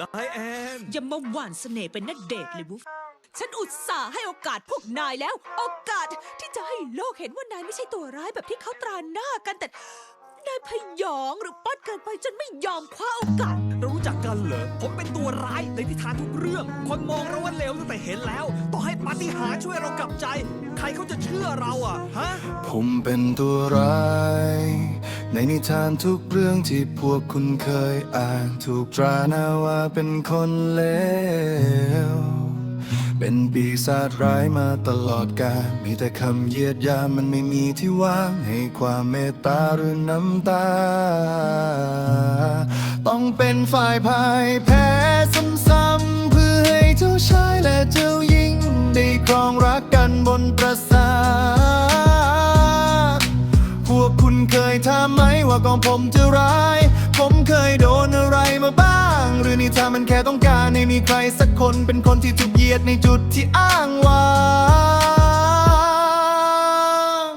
นายแอน อย่ามาหว่านเสน่ห์เป็นนัดเดทเลยวุฟฉันอุตส่าห์ให้โอกาสพวกนายแล้ว โอกาสที่จะให้โลกเห็นว่านายไม่ใช่ตัวร้ายแบบที่เขาตราหน้ากันแต่ พยองหรือป้อนเกินไปจนไม่ยอมคว้าโอกาส เรารู้จักกันเหรอ ผมเป็นตัวร้ายในนิทานทุกเรื่อง คนมองเราว่าเลวตั้งแต่เห็นแล้ว ต่อให้ปาฏิหาริย์ช่วยเรากลับใจ ใครเขาจะเชื่อเราอะ ฮะ ผมเป็นตัวร้าย ในนิทานทุกเรื่องที่พวกคุณเคยอ่านถูกตราหน้าว่าเป็นคนเลว เป็นปีศาจร้ายมาตลอดกาลมีแต่คำเยียดยามมันไม่มีที่ว่าง ให้ความเมตตาหรือน้ำตา ต้องเป็นฝ่ายพ่ายแพ้ซ้ำๆเพื่อให้เจ้าชายและเจ้าหญิง ได้ครองรักกันบนปราสาทพวกคุณเคยถามไหมว่ากองผมจะร้าย ผมเคยโดนอะไร ถ้ามันแค่ต้องการให้มีใครสักคนเป็นคนที่ถูกเหยียดในจุดที่อ้างว้าง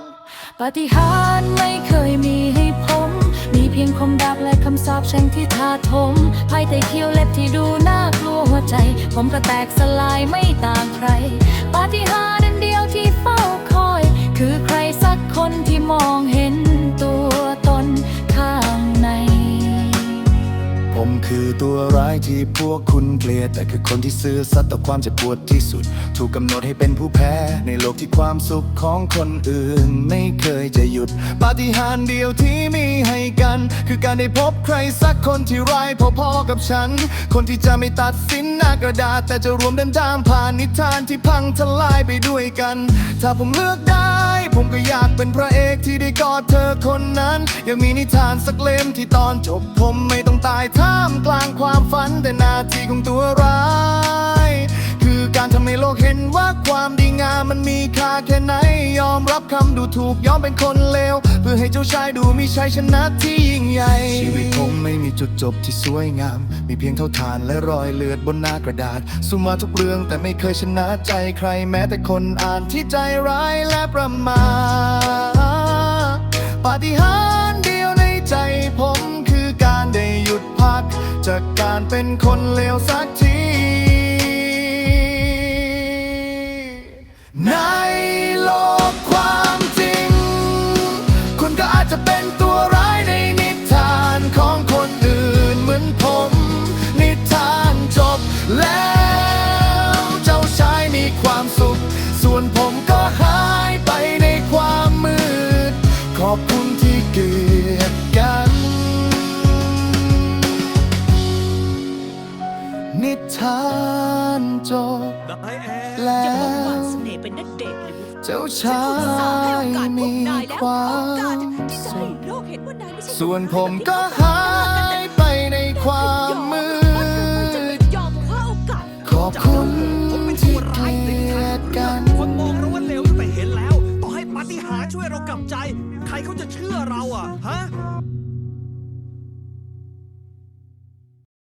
ปฏิหารไม่เคยมีให้ผม มีเพียงคมดาบและคำสาปแช่งที่ทาถมภายใต้เขี้ยวเล็บที่ดูน่ากลัวหัวใจ ผมก็แตกสลายไม่ต่างใคร คือตัวร้ายที่พวกคุณเกลียด แต่คือคนที่ซื่อสัตย์ต่อความเจ็บปวดที่สุด ถูกกำหนดให้เป็นผู้แพ้ ในโลกที่ความสุขของคนอื่น ไม่เคยจะหยุด ปาฏิหาริย์เดียวที่มีให้กัน คือการได้พบใครสักคนที่ร้ายพอๆกับฉัน คนที่จะไม่ตัดสินหน้ากระดาษ แต่จะรวมเดินทางผ่านนิทานที่พังทลายไปด้วยกัน ถ้าผมเลือกได้ ผมก็อยากเป็นพระเอกที่ได้กอดเธอคนนั้นอยากมีนิทานสักเล่มที่ตอนจบผมไม่ต้องตายท่ามกลางความฝันแต่หน้าที่ของตัวร้าย คือการทำให้โลกเห็นว่าความดีงามมันมีค่า มรับคำดูถูกยอมเป็นคนเลว เพื่อให้เจ้าชายดูมีชัยชนะที่ยิ่งใหญ่ ชีวิตผมไม่มีจุดจบที่สวยงาม มีเพียงเท่าฐานและรอยเลือดบนหน้ากระดาษสุ่มมาทุกเรื่องแต่ไม่เคยชนะใจใครแม้แต่คนอ่านที่ใจร้ายและประมาทปาฏิหาริย์เดียวในใจผมคือการได้หยุดพัก จากการเป็นคนเลวสักที อนแล้อย่ามาหวว่านเสน่ห์เป็นนัดเดทเลยวุฟเจ้าฉัชานอุตส่าห์ให้โอยกาสพวมีกนายแล้วควาโอกาสมที่จะสุให้ขโลกเห็นว่านายไม่ใช่ส่วนผมก็ตัวหาร้ายยไปในความมืด ยอมคว้าโอกาส ขอบคุณผมเป็นตัที่วเกร้ายในลีนิยทานดทุกกัเรื่องนคนมองเราว่าเลวตั้งแต่เห็นแล้ว ต่อให้ปาฏิหาริย์ช่วยเรากลับใจ ใครเขาจะเชื่อเราอะ ฮะ